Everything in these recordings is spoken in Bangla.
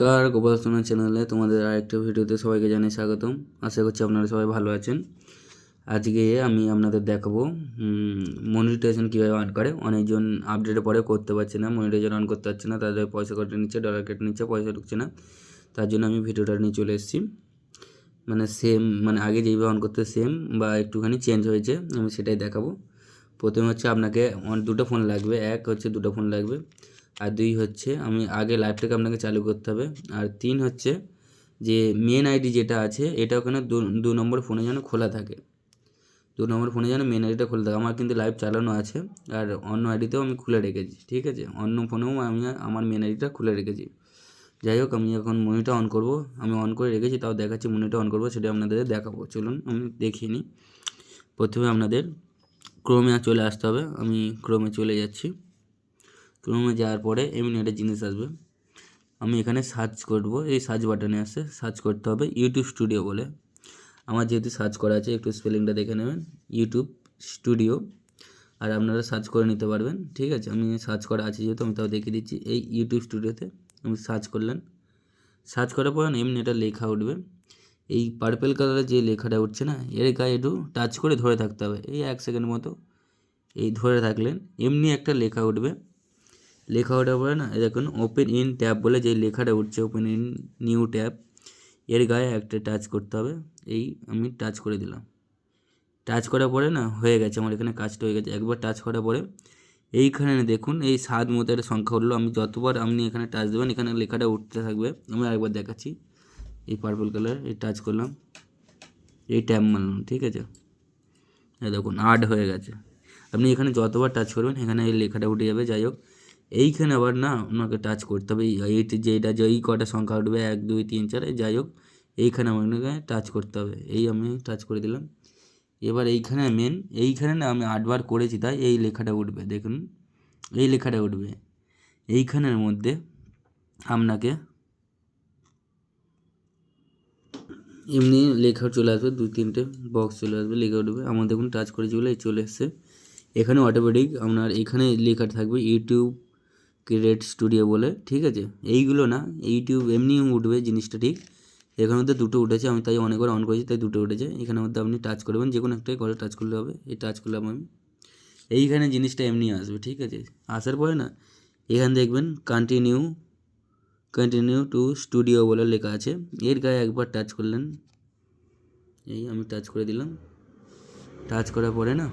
নমস্কার, গোপাল সোনার চ্যানেলে তোমাদের আরেকটা ভিডিওতে সবাইকে জানাই স্বাগতম। আশা করছি আপনারা সবাই ভালো আছেন। আজকে আমি আপনাদের দেখাবো মনিটাইজেশন কীভাবে অন করে। অনেকজন আপডেটের পরে করতে পারছে না মনিটাইজেশন অন করতে পারছে না, তাদের পয়সা কেটে নিচ্ছে ডলার কেটে নিচ্ছে, পয়সা ঢুকছে না। তার জন্য আমি ভিডিওটা নিয়ে চলে এসেছি। মানে সেম মানে আগে যেইভাবে অন করতে সেম বা একটুখানি চেঞ্জ হয়েছে, আমি সেটাই দেখাবো। প্রথমে হচ্ছে আপনাকে অন- দুটো ফোন লাগবে। এক হচ্ছে দুটো ফোন লাগবে। আর দুই হচ্ছে আমি আগে লাইভটাকে আপনাকে চালু করতে হবে। আর তিন হচ্ছে যে মেন আইডি যেটা আছে, এটা ওখানে দু- নম্বর ফোনে যেন খোলা থাকে। দু নম্বর ফোনে যেন মেন আইডিটা খোলা থাকে। আমার কিন্তু লাইভ চালানো আছে, আর অন্য আইডিতেও আমি খুলে রেখেছি, ঠিক আছে? অন্য ফোনেও আমি আমার মেন আইডিটা খুলে রেখেছি। যাই হোক, আমি এখন মনিটা অন করব। আমি অন করে রেখেছি, তাও দেখাচ্ছি মনিটা অন করব, সেটা আপনাদের দেখাবো। চলুন, আমি দেখিয়ে নিই। প্রথমে আপনাদের ক্রোমে চলে আসতে হবে। আমি ক্রোমে চলে যাচ্ছি। ক্রোমে যাওয়ার পরে এমনি একটা জিনিস আসবে। আমি এখানে সার্চ করব, এই সার্চ বাটনে আসে সার্চ করতে হবে ইউটিউব স্টুডিও বলে। আমার যেহেতু সার্চ করা আছে, একটু স্পেলিংটা দেখে নেবেন। ইউটিউব স্টুডিও আর আপনারা সার্চ করে নিতে পারবেন, ঠিক আছে? আমি সার্চ করা আছে যেহেতু, আমি তাও দেখিয়ে দিচ্ছি। এই ইউটিউব স্টুডিওতে আমি সার্চ করলেন। সার্চ করার পর এমনি এটা লেখা উঠবে। এই পার্পেল কালারের যে লেখাটা উঠছে না, এর গায়ে একটু টাচ করে ধরে থাকতে হবে। এই এক সেকেন্ড মতো এই ধরে থাকলেন, এমনি একটা লেখা উঠবে। লেখা ওঠার পরে না দেখুন ওপেন ইন ট্যাব বলে যে লেখাটা উঠছে ওপেন ইন নিউ ট্যাব এর গায়ে একটা টাচ করতে হবে, এই আমি টাচ করে দিলাম। টাচ করার পরে না, হয়ে গেছে, আমার এখানে কাজটা হয়ে গেছে। একবার টাচ করার পরে, এইখানে দেখুন, এই সাত মতো একটা সংখ্যা উঠল আমি যতবার আপনি এখানে টাচ দেবেন, এখানে লেখাটা উঠতে থাকবে। আমি আরেকবার দেখাচ্ছি, এই পার্পল কালার এই টাচ করলাম, এই ট্যাব মারলাম, ঠিক আছে? দেখুন আট হয়ে গেছে। আপনি এখানে যতবার টাচ করবেন, এখানে এই লেখাটা উঠে যাবে, যাই হোক। এইখানে আবার না ওনাকে টাচ করতে হবে। এই- এইট যেটা যে, এই কটা সংখ্যা উঠবে, এক, দুই, তিন, চার যাই হোক, এইখানে আপনাকে টাচ করতে হবে। এই আমি টাচ করে দিলাম। এবার এইখানে মেন এইখানে না আমি আটবার করেছি, তাই এই লেখাটা উঠবে, দেখুন। এই লেখাটা উঠবে। এইখানের মধ্যে আপনাকে এমনি লেখা চলে আসবে, দু, তিনটে বক্স চলে আসবে, লেখা উঠবে। আমার দেখুন টাচ করেছি বলে চলে এসছে। এখানে অটোমেটিক আপনার এখানে লেখা থাকবে ইউটিউব ক্রিয়েট স্টুডিও বলে, ঠিক আছে? এইগুলো না ইউটিউব এমনি উঠবে জিনিসটা ঠিক। এখানে মধ্যে দুটো উঠেছে, আমি তাই অনেকবার অন করেছি, তাই দুটো উঠেছে। এখানের মধ্যে আপনি টাচ করবেন যে কোনো একটাই করে টাচ করলে হবে। এই টাচ করলাম আমি। এইখানে জিনিসটা এমনি আসবে, ঠিক আছে? আসার পরে না, এখানে দেখবেন কন্টিনিউ কন্টিনিউ টু স্টুডিও বলে লেখা আছে। এর গায়ে একবার টাচ করলেন। এই আমি টাচ করে দিলাম। টাচ করার পরে না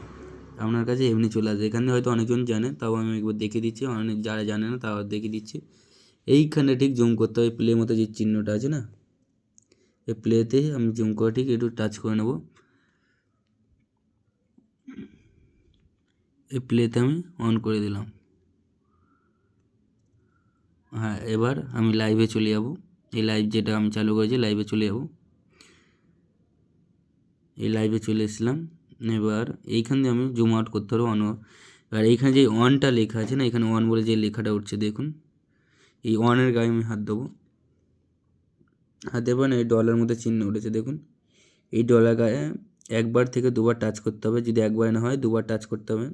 আপনার কাছে এমনি চলে আসবে এখানে হয়তো অনেকজন জানে, তাও আমি একবার দেখে দিচ্ছি। অনেক যারা জানে না, তাও দেখে দিচ্ছি। এইখানে ঠিক জুম করতে হবে প্লে মতো যে চিহ্নটা আছে না? এই প্লেতে আমি জুম করে ঠিক একটু টাচ করে নেব। এই প্লেতে আমি অন করে দিলাম। হ্যাঁ এবার আমি লাইভে চলে যাব। এই লাইভ যেটা আমি চালু করেছি লাইভে চলে যাব। এই লাইভে চলে এসেছিলাম। এবার এইখান দিয়ে আমি জুম আউট করতে পারব অন এবার এইখানে যে অনটা লেখা আছে না, এখানে অন বলে যে লেখাটা উঠছে, দেখুন। এই অনের গায়ে আমি হাত দেবো। হাত দেবো না, এই ডলার মধ্যে চিহ্ন উঠেছে, দেখুন। এই ডলার গায়ে একবার থেকে দুবার টাচ করতে হবে, যদি একবার না হয়, দুবার টাচ করতে হবে।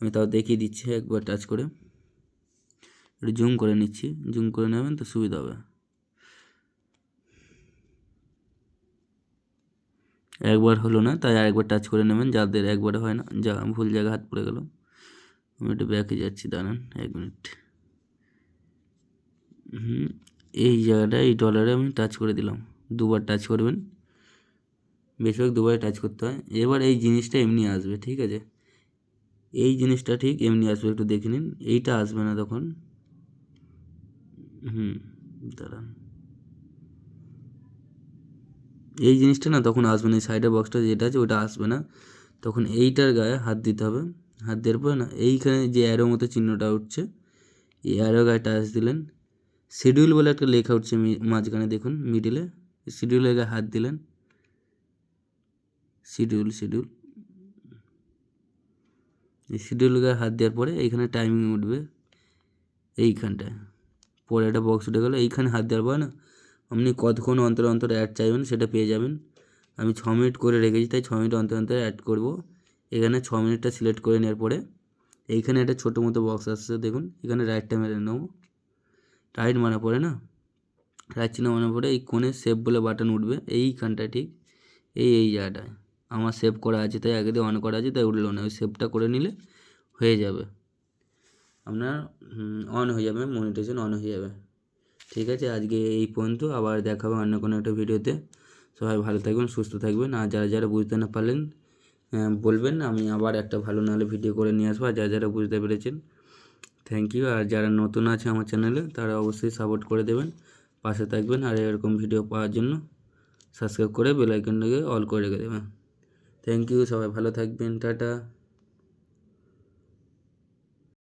আমি তাও দেখিয়ে দিচ্ছি, একবার টাচ করে। একটু জুম করে নিচ্ছি জুম করে নেবেন তো সুবিধা হবে। একবার হলো না, তাই আরেকবার টাচ করে নেবেন, যাদের একবারে হয় না, যা ভুল জায়গায় হাত পড়ে গেল। আমি একটু ব্যাকে যাচ্ছি, দাঁড়ান এক মিনিট হুম, এই জায়গাটা, এই ডলারে আমি টাচ করে দিলাম। দুবার টাচ করবেন। বেশিরভাগ দুবার টাচ করতে হয়। এবার এই জিনিসটা এমনি আসবে, ঠিক আছে? এই জিনিসটা ঠিক এমনি আসবে, একটু দেখে নিন। এইটা আসবে না তখন। হুম, দাঁড়ান। এই জিনিসটা না তখন আসবে না, এই সাইডের বক্সটা যেটা আছে ওটা আসবে না। তখন এইটার গায়ে হাত দিতে হবে। হাত দেওয়ার পরে না, এইখানে যে অ্যারো মতো চিহ্নটা উঠছে, এই অ্যারো গায়ে টাচ দিলেন। শিডিউল বলে একটা লেখা উঠছে মাঝখানে দেখুন মিডিলে শিডিউলের গায়ে হাত দিলেন। শিডিউল শিডিউল এই শিডিউল গায়ে হাত দেওয়ার পরে এইখানে টাইমিং উঠবে। এইখানটায়। পরে একটা বক্স উঠে গেলো, এইখানে হাত দেওয়ার পরে না আপনি কতক্ষণ অন্তর অন্তর অ্যাড চাইবেন সেটা পেয়ে যাবেন। আমি ছ মিনিট করে রেখেছি, তাই ছ মিনিট অন্তর অন্তর অ্যাড করব। এখানে ছ মিনিটটা সিলেক্ট করে নেওয়ার পরে এইখানে একটা ছোটো মতো বক্স আসছে, দেখুন, এখানে রাইটটা মেরে নেব। রাইট মারার পরে না? রাইট চিহ্ন বানানোর পরে এই কোণে সেভ বলে বাটন উঠবে এইখানটা ঠিক এই এই জায়গাটায়। আমার সেভ করা আছে, তাই আগে দিয়ে অন করা আছে, তাই উঠল না, ওই সেভটা করে নিলে হয়ে যাবে। আপনার অন হয়ে যাবে, মনিটেশন অন হয়ে যাবে। ঠিক আছে, আজকে এই পর্যন্ত, আবার দেখা হবে অন্য কোনো একটা ভিডিওতে। সবাই ভালো থাকবেন, সুস্থ থাকবেন, আর যারা যারা বুঝতে না পারলেন বলবেন, আমি আবার একটা ভালো নাহলে ভিডিও করে নিয়ে আসব, আর যারা যারা বুঝতে পেরেছেন থ্যাংক ইউ আর যারা নতুন আছে আমার চ্যানেলে তারা অবশ্যই সাপোর্ট করে দেবেন, পাশে থাকবেন, আর এরকম ভিডিও পাওয়ার জন্য সাবস্ক্রাইব করে বেল আইকনটাকে অল করে রেখে দেবেন। থ্যাংক ইউ সবাই ভালো থাকবেন, টাটা।